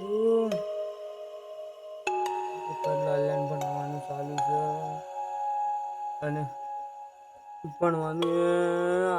છું. લાલન ભણવાનું ચાલુ છે. અને ભણવાનું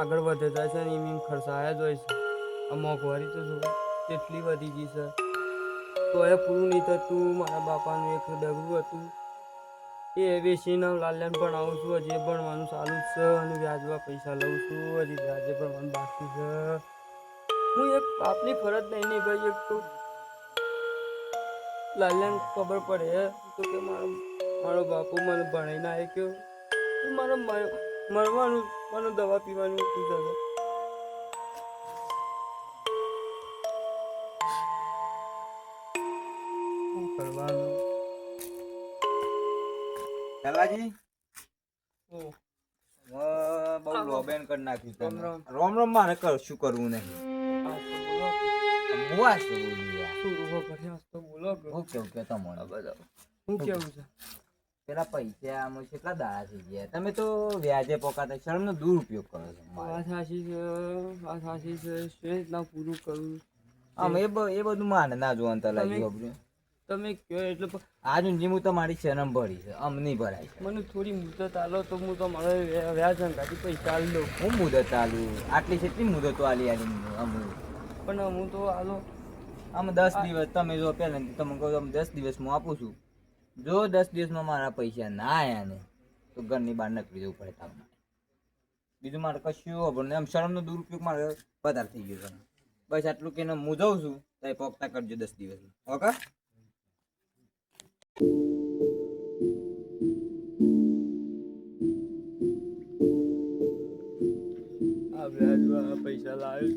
આગળ વધે છે ને એમ ખર્ચાયા જ હોય છે. આ મોંઘવારી તો શું કેટલી વધી ગઈ છે. તો એ પૂરું નહીં થતું. મારા બાપાનું એક ડગલું હતું. એ વેચીને લાલન ભણાવું છું. હજી ભણવાનું ચાલુ છે અને વ્યાજમાં પૈસા લઉં છું. હજી વ્યાજે ભણવાનું બાકી છે. હું એક બાપની ફરજ નહીં એક તો લાલ્યાને ખબર પડે તો કે મારો મારો બાપુ મને ભણાઈને આવ્યો કે મારે મરવાનું મને દવા પીવાનું જશે શું કરવાનું? હવે બહુ લોબેન કરી નાખ્યું રામ. રામ. મારે શું કરવું નહીં. બોલો. શું બોલું. યાર? શું ઊભો કરી તો બોલો હું કેવું કે તમને આ બધા કેવું છે? પેલા પૈસા આમ કેટલા દાડા થઈ ગયા? તમે તો વ્યાજે પોકાતા શરમનો દુરુપયોગ કરો છો મારે. વાત સાચી છે વાત સાચી છે. શેર પૂરું કરવું આમ એ બ- એ બધું માને ના જોવાનું તલાજી તમે- કહો એટલે આજ હું તમારી શરમ ભરી છે આમ નહીં ભરાય છે. મને થોડી મુદત આલો તો હું તમારે વ્યા- વ્યાજ અંગાથી પૈસા આલી દઉં. હું મુદત આલું? આટલી કેટલી મુદતો આલી આલી પણ હું તો આલો. આમ દસ દિવસ તમે જો પેલા તમે કહો આમ દસ દિવસમાં આપું છું. જો દસ દિવસમાં મારા પૈસા ના આયા ને, તો ઘરની બહાર નકળી જવું પડે તમને બીજું મારે કશું નહીં. આમ શરમનો દુરુપયોગ મારે વધારે થઈ ગયો છે. બસ આટલું કે હું જઉં છું તો એ પોકતા કરજો દસ દિવસ ઓકે વ્યાજમાં પૈસા લાવ્યો.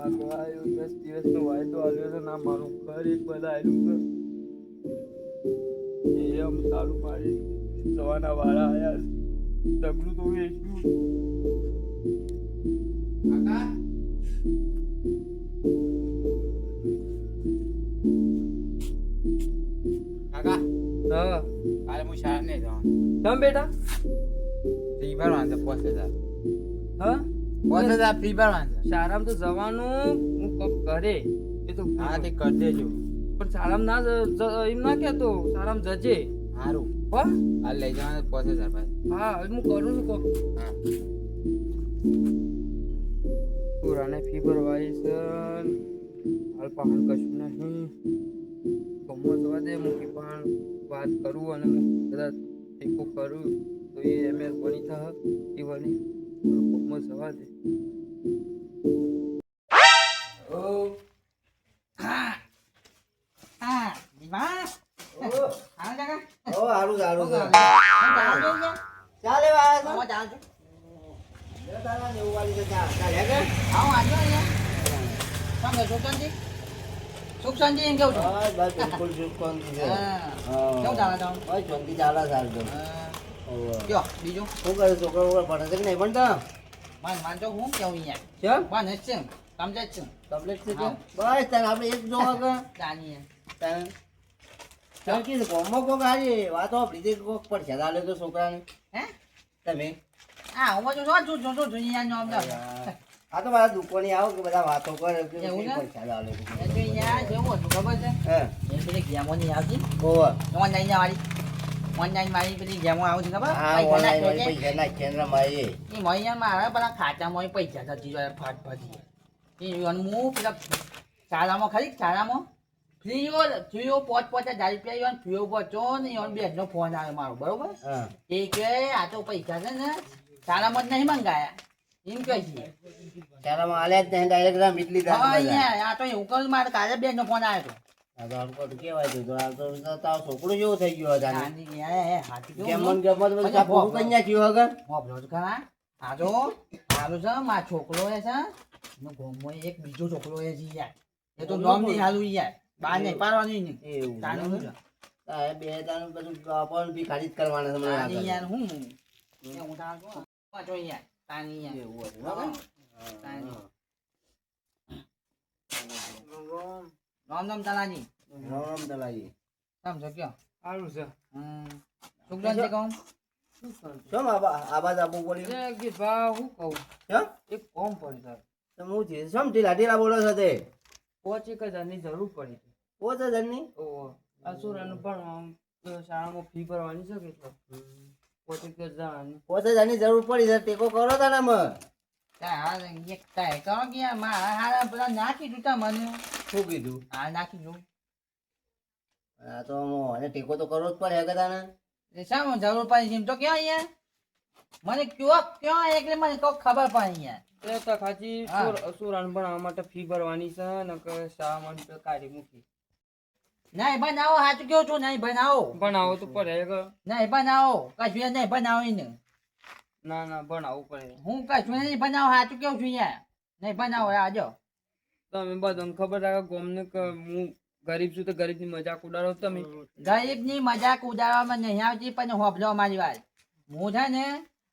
તો આવ્યો દસ દિવસનો વાયદો આવ્યો છે ના મારું ઘર એક બધા આવ્યું છે. એ આમ સારું મારી જવાના વાળા આવ્યા ડગલું તો વેચ્યું. કાકા? હા. કાલે હું શાળા નહીં જવાનું. કેમ બેટા? ફી ભરવાનું હજાર હા? શાળામાં તો જવાનું હું કપ કરે એ તો હા તે કર દેજો. પણ શાળામાં ના એમ ના કહેતો શાળામાં જજે. સારું હો? હાલ લઈ જવાના પોતે ભાઈ. હા હવે હું કરું છું કોક. હા. પુરાને ફી ભરવાઈ હાલ પાહણ કશું નહીં. ગમો જવા દે હું પણ વાત કરું અને હું કદાચ ટેકો કરું. તો એ એમએસ બની થા એ બની. ગમો જવા દે સુખ શાંતિ એમ કેવું છું બસ, બિલકુલ સુખ શાંતિ છે. કેવું ચાલે તમે બસ, શાંતિ ચાલે છે તો. કયો બીજું શું કરે છોકરા વોકરા ભણે છે કે નહીં ભણતા? માન માનજો હું કેવું અહીંયા કેમ? માન જ છે સમજે છે કમ્પ્લીટ છે હા. બસ, તારે આપણે એક જોવા કે? જાણીએ કીધું, ગામમાં કોક હારી વાતો આપણી હતી, પર પડશે તાલે તો છોકરાને. હે તમે? હા હું તો શું છું નો અમને આ તો મારા દુકાને આવો કે બધા વાતો કરે કે એવું છે? પડશે તાલે. એ તો અહીંયા જેવું હતું ખબર છે હે, એ પેલી ગેમો નહીં આવતી હોવે. ઓનલાઈન વાળી ઓનલાઈન પેલી ખબર? હા, પૈસા વાળી પૈસા નાખીએ ને રમાઈએ. એ. મહિના મારા પેલા ખાતામાં પૈસા થતી જાય ફાટ ફાટી એ હું પેલા શાળામાં ખરી શાળામાં ફ્રીઓ ફ્રીઓ પોચ પોચ હજાર રૂપિયા યોન ફ્રીઓ પોચો ને યોન બેનનો ફોન આવ્યો મારો બરોબર? એ કે આ તો પૈસા છે ને શાળામાં જ નહીં મંગાયા. એમ કહે છે. જ નહીં, હા અહીંયા આ તો એવું મારે કાલે બેનનો ફોન આવ્યો છોકરો જેવો થઈ ગયો છોકરો એ છે એક બીજો છોકરો એ છે યાર. એ તો નામ નહીં હાલું યાર. બાર નહીં પાડવાનું નહીં. એવું તાનું બે જ કરવાના યાર હું? હું? તાર છું. યાર તાની યાર. એવું તાની. રામ રામ રામ તાલાજી. રામ દલાજી સમજો કયો? સારું છે. હમ. છોકરા છે કહું? કેમ આવાજ આપો બોલી કે ભા હું કહું? કેમ? એક કોમ પડી સર તો હું જે સમ ઢીલા ઢીલા બોલો છો તે? પાંચ એક હજારની જરૂર પડી છે. પોચ હજારની? તો આ છોરાને પણ શાળામાં ફી ભરવાની છે કે પાંચ એક હજારની. પોચ હજારની જરૂર પડી છે. ટેકો કરો તારા નાખી દીધું મને શું કીધું હા નાખી દઉં આ તો મને ટેકો તો કરવો જ પડે એ શા જરૂર પડી તો ક્યાં અહીંયા મને કયો ક્યાં એટલે મને કોઈ ખબર પડે અહીંયા તો હા. સોર- માટે ફી ભરવાની છે ને કે શાળામાં ને પેલી કાઢી મૂકી નહીં બનાવો સાચું કેવું છું નહીં બનાવો. ભણાવો તો પડે નહીં બનાવો કશું નહીં બનાવો એને ના ના બનાવવું પડે. હું કશું નહીં બનાવો સાચું કેવું છું યાર નહીં બનાવો આજો. તમે બધાને ખબર રાખો ગોમને હું ગરીબ છું તો ગરીબની મજાક ઉડાડો તમે. ગરીબની મજાક ઉડાડવામાં નહીં આવતી પણ હોભલો મારી વાત. હું છે ને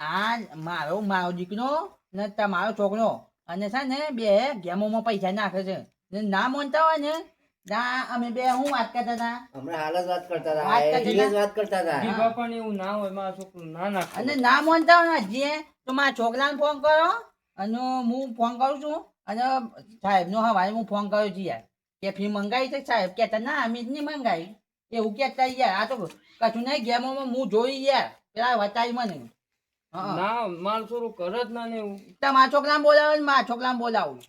આ મારો મારો દીકરો ને તમારો છોકરો અને છે ને બે ગેમોમાં પૈસા નાખે છે. ને ના માનતા હોય ને ના અમે બે હું વાત કરતા હતા? હમણાં હાલ જ વાત કરતા હતા. વાત આ કરતા એટલે જ વાત કરતા હતા. દીવા પણ એવું ના હોય મારા છોકરું ના નાખે. અને ના માનતા હોય ને તો મારા છોકરાને ફોન કરો. અને હું ફોન કરું છું. અને સાહેબનો હવારે હું ફોન કર્યો છું યાર. કે ફી મંગાવી છે સાહેબ? કહેતા ના અમે જ નહીં મંગાવી. એવું કહેતા યાર આ તો કશું નહીં ગેમોમાં હું જોઈ યાર. પેલા વતાવી મને. હા. ના મારું છોકરું કરે જ ના ને એવું. તમારા છોકરાને બોલાવો ને મારા છોકરાને બોલાવું.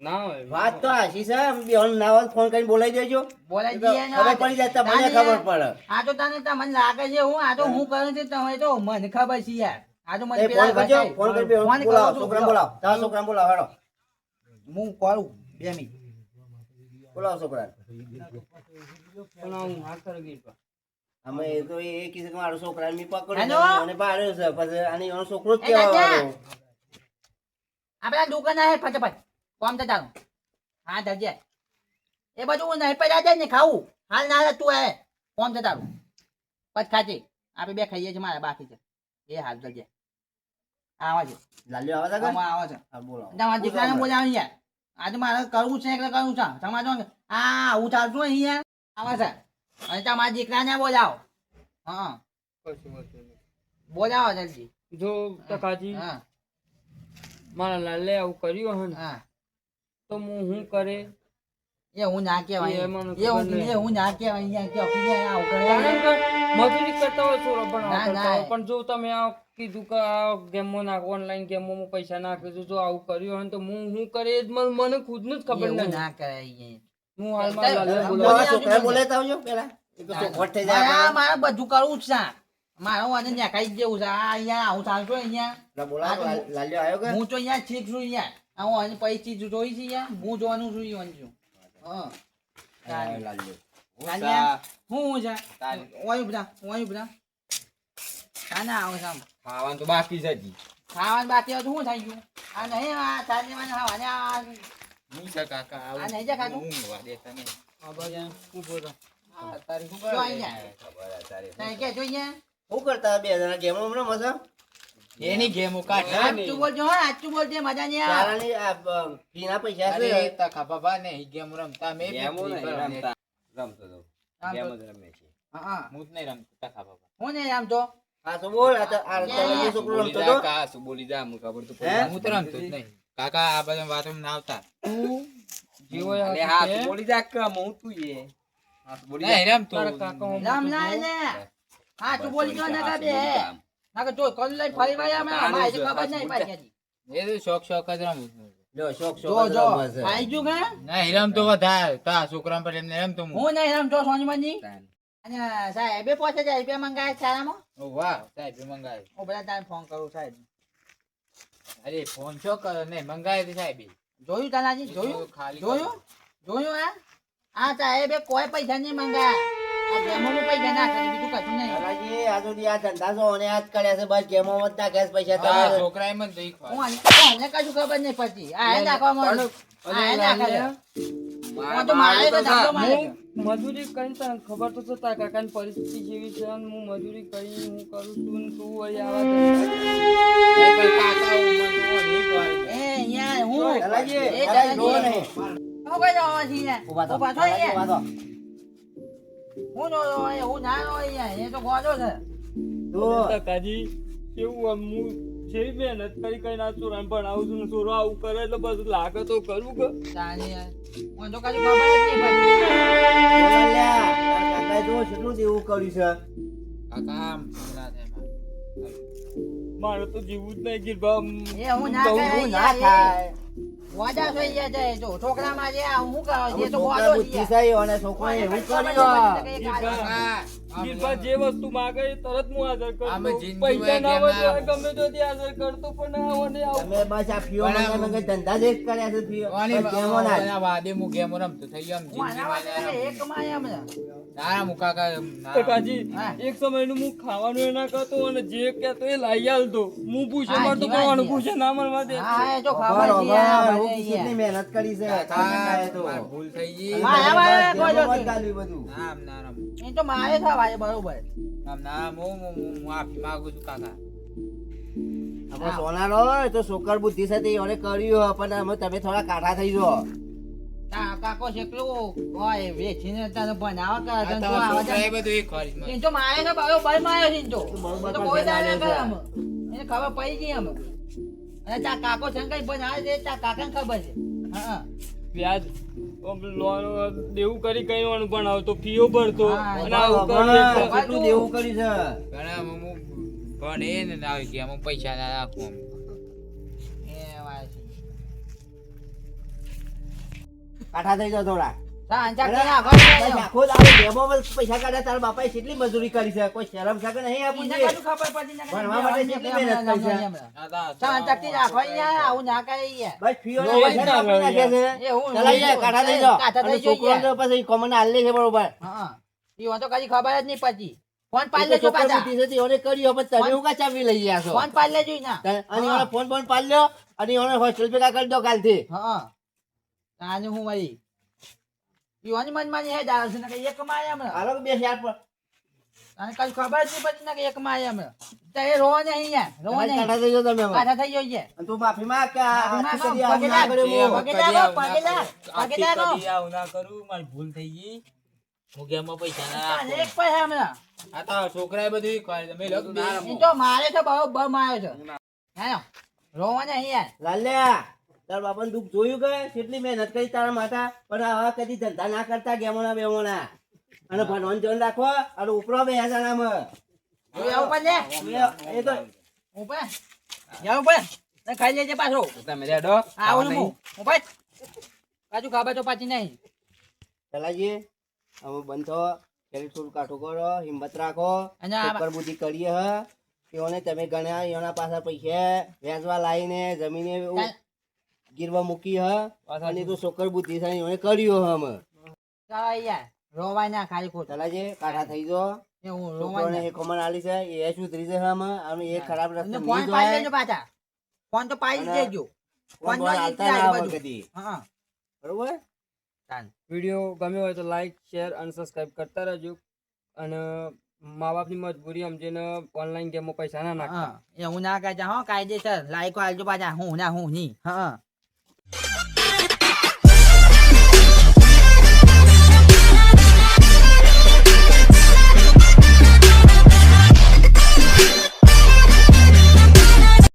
ના હોય વાત તો આશી છે આમ બેહોન ના ફોન કરીને બોલાવી દેજો. બોલાવી દઈએ ને ખબર પડી જાય તમને ખબર પડે. આ તો તને તમને લાગે છે હું આ તો હું. કરું છું તમે તો મને ખબર છે યાર. આ તો મને ફોન કરજો ફોન કરી ફોન કરું બોલાવો છું, છોકરાને બોલાવો. બોલાવો તારા છોકરાને બોલાવો હેડો. હું કરું બે મિનિટ. બોલાવો છોકરા પણ આ હું હા કરે અમે એ તો એ કીધું કે મારો છોકરાને મેં પકડ્યો મને પાડ્યો છે પછી આની એનો છોકરો જ દાદા! આપડા દુકાન આવે ફટાફટ. કોમ તો? તારું હા દાદા એ બધું નહીં પડ્યા જાય ને ખાવું હાલ ના હાલ તું હે કોમ તો? તારું પછી ખાતી. આપણે બે ખાઈએ છીએ મારા બાકી છે. એ હાલ જજે આવા છે. લાલ્યો આવે છે કે? છે. હા તમારા દીકરાને બોલાવી યાર. આજે મારે કરવું છે એટલે કરવું છે. તમારે આ આવું ચાલતું અહીંયા. આવે છે. અને તમારા દીકરાને બોલાવો. હા. બોલાવો જલ્દી. જો મારા લાલે આવું કર્યું હા. તો હું શું કરે? એ હું ના કહેવાય. એ હું એ હું ના કહેવાય. અહીંયા કે આવું મજૂરી કરતા હોય છોરો પણ ના, ના. પણ જો તમે આ કીધું કે આ ગેમો નાખ ઓનલાઈન ગેમોમાં પૈસા નાખે છે જો આવું કર્યું હોય તો હું શું કરે એ જ મને ખુદનું જ ખબર નથી નહીં. ના કરાય હું હાલમાં બોલાવતા આવજો પેલા. મારે બધું કરવું જ છે. મારો અને નેકાઈ જેવું છે. આ અહીંયા આવું ચાલતું હોય અહીંયા. હું તો અહીંયા છીક છું અહીંયા. હું આની પૈસી જોઈ છે અહીંયા હું જોવાનું છું છું હા. હા, કાન્યા, હું છે ઓય બધા ઓય બધા કાના આવે છે ખાવાનું તો બાકી છે હજી. ખાવાનું બાકી હતું શું થઈ ગયું? આ નહીં આ ચાંદી માં ખાવાને આ નહીં સર કાકા? આ નહીં જા ખાધું? ઊંઘવા દેતા નહીં. આ બાજુ ખબર. નહીં કે જોઈએ? શું કરતા? બે જણા ગેમ રમો મજા? એની ગેમો કાઢ. આચું બોલજો હો આચું બોલજે મજા નહીં આવે. આ ફીના પૈસા અરે છે તા ખાપા બા ને ઈ ગેમ રમતા મે ગેમો રમતા. રમતો તો. ગેમ જ રમે છે. હા, હા. હું જ નહીં રમતો તા ખાપા બા. હું નહીં આમ તો હા તો બોલ આ તો આ તો છોકરો રમતો તો. કા સુ બોલી જા મને ખબર તો હું? તો રમતો જ નહીં. કાકા આ બધા વાતો ના આવતા. જેવો એ અલે હા તું બોલી જા કે હું તું એ. હા તું બોલી જા. રમતો. રામ ના ને હા તું બોલી જો ના જા, બોલી જા. જો કોલ લઈ ફરી વાર અમે અમારે છે, ખબર નહીં પાછી એ તો શોખ શોખ જ રમું. લ્યો શોખ જો શોખ જો આઈ જો કે? ના હિરામ તો વધારે. તા છોકરા પર એમને રમતો હું હું નહીં રમતો સોનીમની? તાન. અને સાહેબે પહોંચે જાય રૂપિયા મંગાય સારામાં ઓ વાહ સાહેબ મંગાય હું બધા તાને ફોન કરું સાહેબ. અરે ફોન છો કરો? ને મંગાવે તો સાહેબ જોયું તાનાજી? જોયું? જોયું? જોયું આ? આ સાહેબે કોઈ પૈસા નહીં મંગાયા. મજૂરી કરી ખબર તો છે તારા કાકાની પરિસ્થિતિ જેવી છે હું મજૂરી કરી હું કરું છું ને તું અહીં આવા એ અહીંયા હું. હું નો હું એ તો ગોડો છે. કેવું આમ હું જેવી મહેનત કરી કઈ ના છોરાને ભણાવું છું ને છોરો આવું કરે એટલે બધું લાગે તો કરવું કે. તો જ નહીં જો કેટલું દેવું કર્યું છે. કાકા આમ મારે. મારે તો જીવું જ નહીં ગીરબા એ હું ના થઈ ગયા છે. જો છોકરામાં જે આ હું કહું હવે તો છોકરા બુદ્ધિ છે છે અને છોકરાએ એવું કર્યું કાકા, જે વસ્તુ માંગે એ તરત હું હાજર કરતો પૈસા ના હોય તો ગમે તો ત્યાં હાજર કરતો પણ ના હોય ને બસ આ ફીઓ પણ આમ- મંગાઈ મંગાઈ ધંધા જ કર્યા છે ફીઓ. કોની પણ ના? વાદે હું ગેમ રમતો થઈ ગયો આમ હું આના જિંદગીમાં વાળા એક માં એમ ને. તારા મુ કાકા એમ ના. તો કાજી એક સમયનું હું ખાવાનું એના ના અને જે કહેતો એ લઈ આલતો. હું પૂછે હા, મારતો જીવા પૂછે ના મરવા દે હા એ તો ખબર ખબર આ કેટલી મહેનત કરી છે કાકા તો. ભૂલ થઈ ગઈ. હા હા કોઈ જો ગાલી બધું. ના આમ ના એ તો મારે થવા છે બરોબર. આમ ના રમ હું હું- હું માફી માંગુ છું કાકા. આપણે સોનારો હોય તો શોકર બુદ્ધિ સાથે એને કર્યું પણ અમે તમે થોડા કાઢા થઈ જાઓ. તા કાકો શેકલું હોય વેચીને તને બનાવવા કરે તને તો તમારા આવા છોકરાએ જાય. બધું એ ખરીદમાં. એ મારે તો બરોબર માર્યો છે એ તો. બરોબર એ તો પણ કોઈ દાડે કરે આમ. એને ખબર પડી ગઈ આમ અને તા કાકો શંકર બનાવે છે તા કાકાને ખબર છે હા વ્યાજ લોન દેવું કરી કઈ વાનું ભણાવતો ફીઓ ભરતો અને આવું. કરે દેવું કરી છે ઘણા હું- હું ભણે ને આવી ગયા પૈસા ના રાખું કાઢા થઈ જાઓ થોડા. પૈસા કાઢ્યા તારા બાપાએ કેટલી મજૂરી કરી છે? કોઈ શરમ છે નહીં આપું છે. ભણવા માટે કેટલી મહેનત કરી પછી હાલ છે બરોબર. તો કઈ ખબર જ નહીં પછી ફોન પાડી લેજો પાછા. પણ તમે હું કાં ચાવી લઈ ગયા છો? ફોન પાડી લેજો ના અને. ફોન બોન પાડ લ્યો, અને એઓને હોસ્ટેલ ભેગા કરી દો કાલથી. હા. તાને હું વળી ઈવોની મનમાં હે દાળ છે ને કે એક માં એમ હાલો બે ચાર પર. અને કઈ ખબર જ નહીં પછી ને કે એક માં એમ તો એ રોવા નહીં યાર રોવા તમારે કાઢા થઈ જાઓ તમે કાઢા થઈ ગયો છે. અને તું માફી માંગ કે માફી આથી માંગ, કદી આવું પગે ના લાગ. પગે લાગો, પગે લાગો, પગે આથી આવું ના કરું. મારી ભૂલ થઈ ગઈ. હું પૈસા ના એક પૈસા હમણાં. આ તો છોકરાએ બધું કરી તમે ના. તો મારે તો છે. હે રોવા નહીં યાર લાલ્યા, તારા બાપાને દુઃખ જોયું કે? કેટલી મહેનત કરી તારા માતા પણ આવા કદી ધંધા ના કરતા ગેમોના બેમોના. અને ભણવાનું ધ્યાન રાખો અને ઉપરો બે જણામાં એ તો ઉપર જાવ ઉપર ખાઈ લેજે પાછો. તમે રેડો. આવો ને હું. ઉપર પાછું ખાબા તો પાછી નહીં. ચલાજી હવે બંધ થો. ત્યારે થોડું કાઠું કરો હિંમત રાખો. ઉપર બુદ્ધિ કરીએ હ. તેઓને તમે ગણ્યા એના પાસે પૈસા વેચવા લાવીને જમીને ગીરવા મૂકી હ. અને તો સોકર બુદ્ધિ છે એઓને કર્યું હ અમે ચાલો યાર રોવાય ના ખાલી ખોટું. જે કાઢા થઈ જો. એ હું રોવાય ને કોમન આલી છે એ સુધરી છે હમ. અને એ ખરાબ રસ્તે ફોન પાઈ લેજો પાછા. ફોન તો પાઈ દેજો. ફોન ફોન બોન તો હાલતા ના આવે કદી. હા. બરોબર? વીડિયો ગમ્યો હોય તો લાઈક શેર અને સબસ્ક્રાઈબ કરતા રહેજો. અને મા બાપની મજબૂરી સમજીને ઓનલાઈન ગેમો પૈસા ના નાખતા. હા એ હું ના કહેતા હો કાયદેસર. લાઈકો આલજો પાછા. હું ના હું નહીં. હા.